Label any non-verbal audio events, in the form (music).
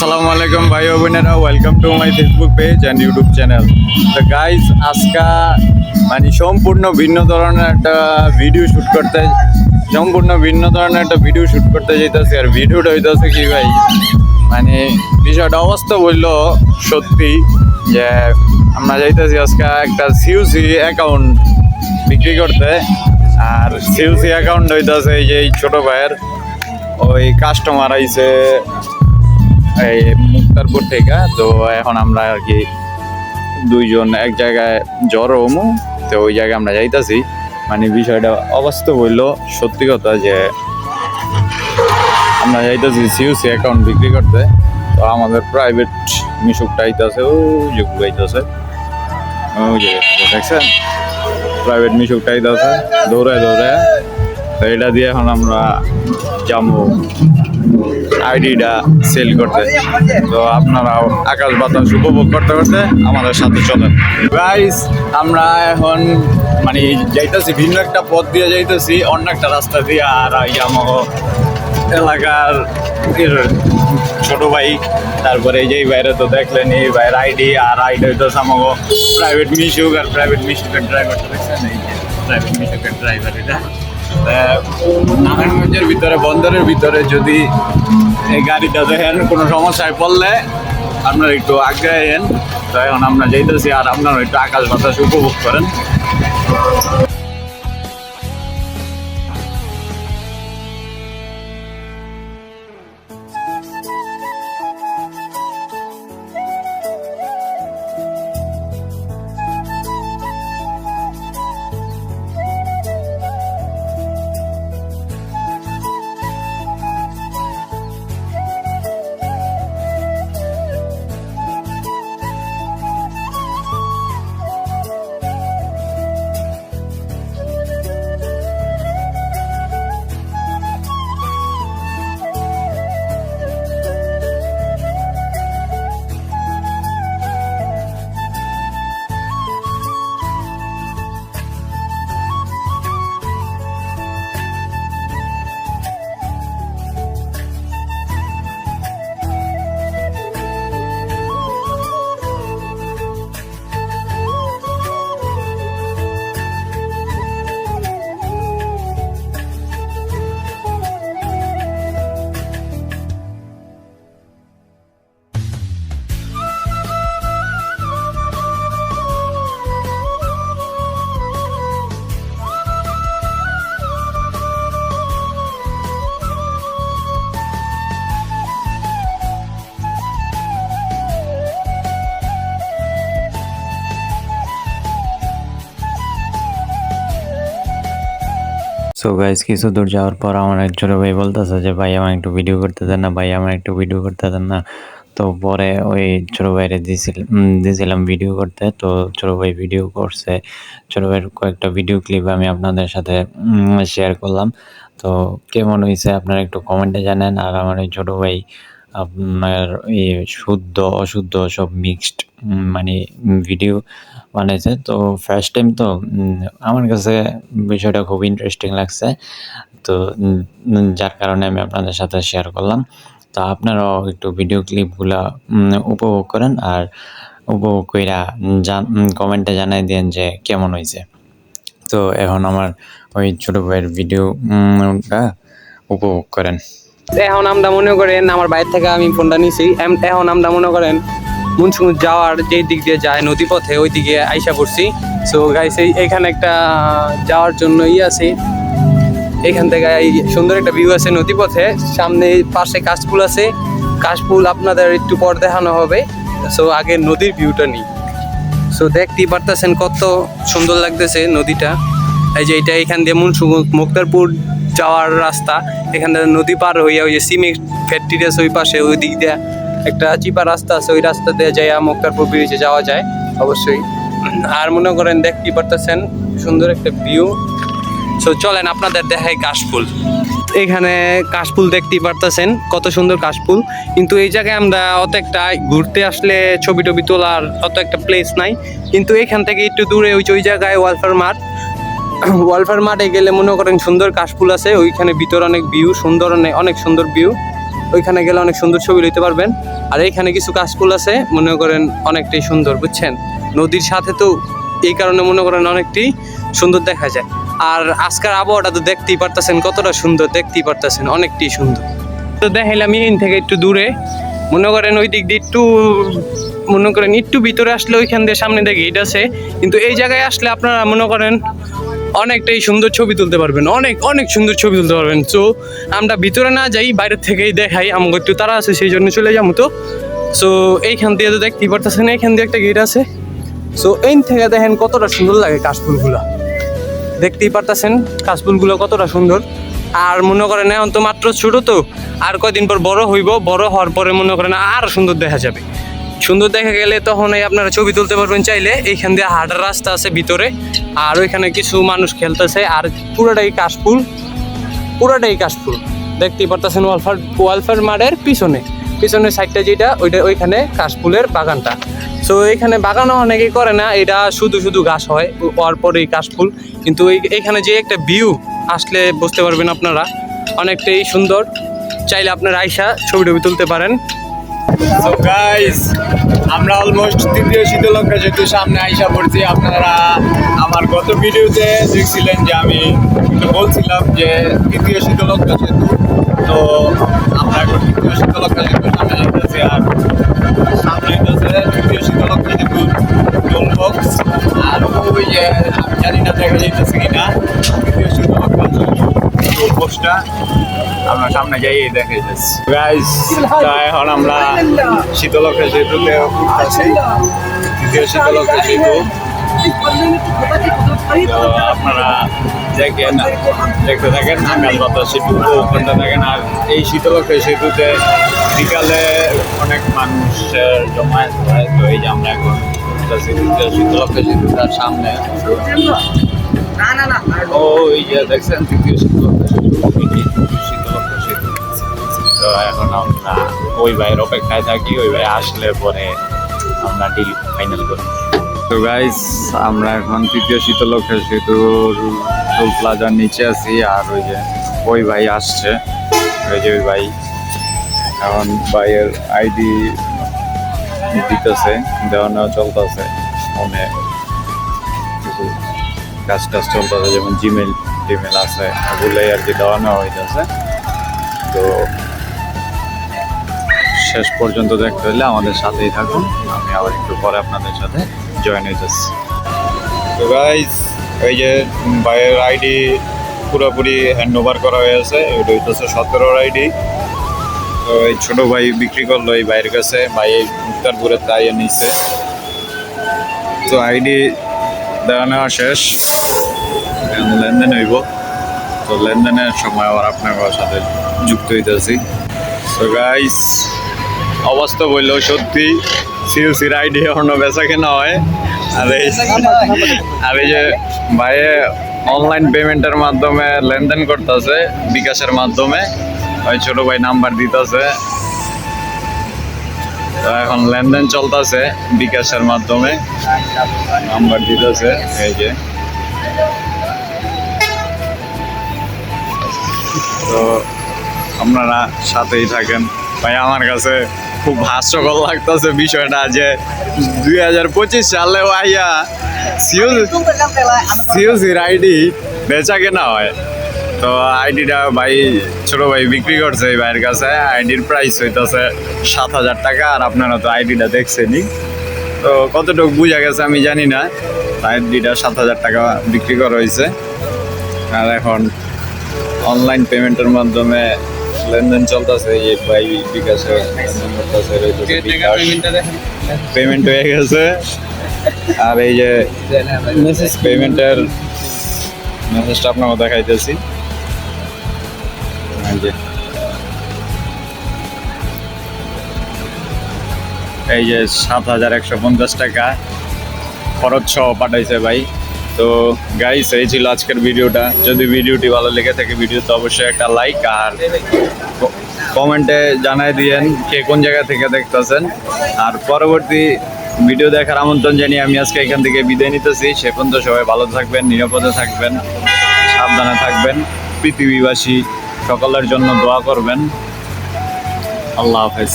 আসসালামু আলাইকুম ভাই ও বোনেরা welcome to my Facebook page and YouTube channel তো গাইজ আজকা মানে সম্পূর্ণ ভিন্ন ধরনের একটা ভিডিও শ্যুট করতে সম্পূর্ণ ভিন্ন ধরনের একটা ভিডিও শ্যুট করতে যেতেছি আর ভিডিওটা হইতেছে কি ভাই? মানে বিষয়টা অবস্থা বলল সত্যি যে আমরা যাইতেছি আজকে একটা সিউসি অ্যাকাউন্ট বিক্রি করতে। আর সিউসি অ্যাকাউন্ট হইতেছে এই যে ছোটো ভাইয়ের, ওই কাস্টমার আইছে মুক্তারপুর থেকে, তো এখন আমরা আর কি দুইজন এক জায়গায় জ্বর হমু তো ওই জায়গায় আমরা যাইতাছি। মানে বিষয়টা অবাস্তব হইল, সত্যি কথা যে আমরা যাইতেছি সিউসি অ্যাকাউন্ট বিক্রি করতে, তো আমাদের প্রাইভেট মিশুকটা আইতাছে ও যে ঘুরাইতেছে ওই যে দেখছেন? প্রাইভেট মিশুকটা আইতাছে দৌড়ায় দৌড়ায়। তো এটা দিয়ে এখন আমরা যাব। আইডিটা সেল করতে। তো আপনারা আকাশ বাতাস উপভোগ করতে করতে আমাদের সাথে চলেন। গাইস আমরা এখন মানে যাইতেছি, ভিন্ন একটা পথ দিয়ে যাইতেছি, অন্য একটা রাস্তা দিয়ে। আর আমাকে এলাকার ছোট ভাই, তারপরে এই যে বাইরে তো দেখলেন, এই ভাইয়ের আইডি, আর আইডি হইতেছে আমাকে প্রাইভেট মিশুক, আর প্রাইভেট মিশুকের ড্রাইভারটা দেখছেন? এই যে প্রাইভেট মিশুকের ড্রাইভার এটা। নারায়ণগঞ্জের ভিতরে, বন্দরের ভিতরে যদি এই গাড়িটা দেখেন, কোনো সমস্যায় পড়লে আপনারা একটু আগ্রহেন তো এখন আমরা যাইতেছি আর আপনারা একটু আকাশ বাতাস উপভোগ করেন। সো গাইজ কিছু দূর যাওয়ার পর আমার এক ছোটো ভাই বলতেছে যে, ভাই আমার একটু ভিডিও করতে দেন না, ভাই আমার একটু ভিডিও করতে দেন না। তো পরে ওই ছোটো ভাইরে দিয়েছিল দিয়েছিলাম ভিডিও করতে। তো ছোটো ভাই ভিডিও করছে। ছোটো ভাইয়ের কয়েকটা ভিডিও ক্লিপ আমি আপনাদের সাথে শেয়ার করলাম। তো কেমন হয়েছে আপনারা একটু কমেন্টে জানেন। আর আমার ওই ছোটো ভাই আপনার এই শুদ্ধ, অশুদ্ধ সব মিক্সড মানে ভিডিও বানাইছে। তো ফার্স্ট টাইম তো আমার কাছে বিষয়টা খুব ইন্টারেস্টিং লাগছে। তো যার কারণে আমি আপনাদের সাথে শেয়ার করলাম। তো আপনারাও একটু ভিডিও ক্লিপগুলা উপভোগ করেন আর উপভোগ কইরা কমেন্টে জানাই দেন যে কেমন হয়েছে তো এখন আমার ওই ছোটো ভাইয়ের ভিডিওটা উপভোগ করেন। এখন আমরা মনে করেন আমার বাইরে থেকে আমি ফোনটা নিছি। এখন আমরা মনে করেন মুন্সিগঞ্জ যাওয়ার যেই দিক দিয়ে যায় নদী পথে ওই দিকে আইসা পড়ছি। সো গাইস এই এখানে একটা যাওয়ার জন্য ই আছে। এখান থেকে সুন্দর একটা ভিউ আছে নদী পথে সামনে পাশে কাশফুল আছে। কাশফুল আপনাদের একটু পর দেখানো হবে। সো আগে নদীর ভিউটা নিই। সো দেখতেই পারতেছেন কত সুন্দর লাগতেছে নদীটা। এই যে এটা এখান দিয়ে মুন্সিগঞ্জ মুক্তারপুর যাওয়ার রাস্তা, এখান নদী পার হইয়া ওই যে সিমেন্ট ফ্যাক্টরি আছে ওই পাশে, ওই দিক দিয়ে একটা চিপা রাস্তা আছে, ওই রাস্তা দিয়ে যাইয়া মুক্তারপুর ব্রিজে যাওয়া যায়, অবশ্যই। আর মনে করেন, দেখতেই পারতেছেন, সুন্দর একটা ভিউ সো চলেন আপনাদের দেখাই কাশফুল। এখানে কাশফুল দেখতেই পারতেছেন, কত সুন্দর কাশফুল। কিন্তু এই জায়গায় আমরা অত একটা ঘুরতে আসলে ছবি টবি তোলার অত একটা প্লেস নাই। কিন্তু এখান থেকে একটু দূরে, ওই যে ওই জায়গায় ওয়ালফার মাঠ। (clears throat) ওয়ালফার মাঠে গেলে মনে করেন সুন্দর কাশফুল আছে, ওইখানে ভিতর অনেক ভিউ সুন্দর অনেক সুন্দর ভিউ ওইখানে গেলে অনেক সুন্দর ছবি লইতে পারবেন। আর এইখানে কিছু কাশফুল আছে, মনে করেন অনেকটাই সুন্দর, বুঝছেন? নদীর সাথে তো এই কারণে মনে করেন অনেকটি সুন্দর দেখা যায়। আর আজকের আবহাওয়াটা তো দেখতেই পারতেছেন, কতটা সুন্দর দেখতেই পারতেছেন, অনেকটি সুন্দর। তো দেখাইলাম ইন থেকে একটু দূরে। মনে করেন ওই দিক দিয়ে একটু, মনে করেন একটু ভিতরে আসলে ওইখান দিয়ে সামনে দিয়ে গেট আছে। কিন্তু এই জায়গায় আসলে আপনারা মনে করেন অনেকটাই সুন্দর ছবি তুলতে পারবেন, অনেক অনেক সুন্দর ছবি তুলতে পারবেন। সো আমরা ভিতরে না যাই বাইরের থেকেই দেখাই, আমাকে একটু তারা আছে, সেই জন্য চলে যাব তো। সো এইখান দিয়ে তো দেখতেই পারতেছেন, এইখান দিয়ে একটা গেট আছে। সো এই থেকে দেখেন কতটা সুন্দর লাগে কাশফুলগুলা। দেখতেই পারতেছেন কাশফুলগুলো কতটা সুন্দর। আর মনে করেন এখন তো মাত্র ছোট তো, আর কয়দিন পর বড় হইব, বড় হওয়ার পরে মনে করেন আর সুন্দর দেখা যাবে। সুন্দর দেখা গেলে তখন এই আপনারা ছবি তুলতে পারবেন চাইলে। এইখান দিয়ে হাটার রাস্তা আছে ভিতরে। আর ওইখানে কিছু মানুষ খেলতেছে। আর পুরোটাই কাশফুল। পুরোটাই কাশফুল। দেখতেই পারতেছেন ওয়ালফার ওয়ালফার মাঠের পিছনে। পিছনের সাইডটা যেটা, ওইটা ওইখানে কাশফুলের বাগানটা। সো এইখানে বাগানও অনেকেই করে না। এটা শুধু শুধু ঘাস হয়। হওয়ার পরেই কাশফুল। কিন্তু এই এইখানে যে একটা ভিউ আসলে বুঝতে পারবেন আপনারা। অনেকটাই সুন্দর। চাইলে আপনারা আইসা ছবি টবি তুলতে পারেন। সো গাইস আমরা অলমোস্ট তৃতীয় শীতলক্ষা সেতু সামনে আইসা পড়ছি। আপনারা আমার গত ভিডিওতে দেখছিলেন যে আমি বলছিলাম যে তৃতীয় শীতলক্ষা সেতু। তো আমরা এখন তৃতীয় শীতলক্ষা সেতু সামনে যাইতেছি আর সামনে হইতেছে তৃতীয় শীতলক্ষা সেতু টোল বক্স আর ওই যে, আমি জানি না দেখা যাইতেছে কিনা। তৃতীয় আমরা সামনে যাই দেখা যাচ্ছে। গাইস এখন আমরা শীতলক্ষা সেতুতে উঠতেছি দ্বিতীয় শীতলক্ষা সেতু। আপনারা দেখেন দেখতে থাকেন নাঙ্গাল বাতাস সেতু ওখানটা থাকেন। আর এই শীতলক্ষা সেতুতে বিকালে অনেক মানুষের জমায়েত হয়। তো এই যে আমরা এখন শীতলক্ষা সেতুটার সামনে। ও এই যে দেখছেন তৃতীয় শীতলক্ষা এখন আমরা ওই ভাইয়ের অপেক্ষায় থাকি, ওই ভাই আসলে পরে আমরা ডিল ফাইনাল করি। তো গাইস আমরা এখন তৃতীয় শীতলক্ষা সেতুর টোল প্লাজার নিচে আছি আর ওই যে ওই ভাই আসছে। ওই যে ওই ভাই। এখন ভাইয়ের আইডি দিতেছে দেওয়া নেওয়া চলতেছে। ফোনে কিছু কাজ টাজ চলতেছে, যেমন জিমেল টিমেল আছে ওগুলোই আর কি দেওয়া নেওয়া হইতেছে। তো শেষ পর্যন্ত দেখতে হলে আমাদের সাথেই থাকুন, আমি আবার একটু পরে আপনাদের সাথে জয়েন হইতেছি। তো গাইজ এই যে ভাইয়ের আইডি পুরোপুরি হ্যান্ড ওভার করা হয়েছে এটা হইতেছে সতেরোর আইডি তো এই ছোটো ভাই বিক্রি করল এই ভাইয়ের কাছে, ভাই এই মুক্তারপুরে তাই নিচ্ছে তো আইডি দেওয়া নেওয়া শেষ। লেনদেন হইব। তো লেনদেনের সময় আবার আপনার সাথে যুক্ত হইতেছি। তো গাইস অবস্থা বললেও সত্যি, সিএলসির আইডি এখনও বেচা কেনা হয়। আর এই আর এই যে ভাইয়ে অনলাইন পেমেন্টের মাধ্যমে লেনদেন করতেছে, বিকাশের মাধ্যমে। ওই ছোট ভাই নাম্বার দিতেছে। এখন লেনদেন চলতেছে বিকাশের মাধ্যমে। নাম্বার দিতেছে, এই যে। তো আপনারা সাথেই থাকেন। ভাই আমার কাছে খুব হাস্যকর লাগতেছে বিষয়টা যে দুই হাজার পঁচিশ সালে আইয়া সিওসির আইডি বেচা কেনা হয়। তো আইডিটা ভাই ছোট ভাই বিক্রি করছে এই ভাইয়ের কাছে। আইডির প্রাইস হইতেছে সাত হাজার টাকা আর আপনারা তো আইডিটা দেখছেনই। তো কতটুকু বোঝা গেছে আমি জানি না। আইডিটা সাত হাজার টাকা বিক্রি করা হয়েছে। আর এখন অনলাইন পেমেন্টের মাধ্যমে লেনদেন চলতেছে এই ভাই বিকাশে পেমেন্ট হয়ে গেছে। আর এই যে মেসেজ পেমেন্টের মেসেজটা আপনাকে দেখাইতেছি। এই যে। এই যে সাত হাজার একশো পঞ্চাশ টাকা খরচ সহ পাঠাইছে ভাই। তো গাইস এই ছিল আজকের ভিডিওটা। যদি ভিডিওটি ভালো লেগে থাকে, ভিডিওতে অবশ্যই একটা লাইক আর কমেন্টে জানাই দিয়েন কে কোন জায়গা থেকে দেখতেছেন। আর পরবর্তী ভিডিও দেখার আমন্ত্রণ জানিয়ে আমি আজকে এখান থেকে বিদায় নিতেছি। সে পর্যন্ত সবাই ভালো থাকবেন, নিরাপদে থাকবেন, সাবধানে থাকবেন। পৃথিবীবাসী সকলের জন্য দোয়া করবেন। আল্লাহ হাফেজ।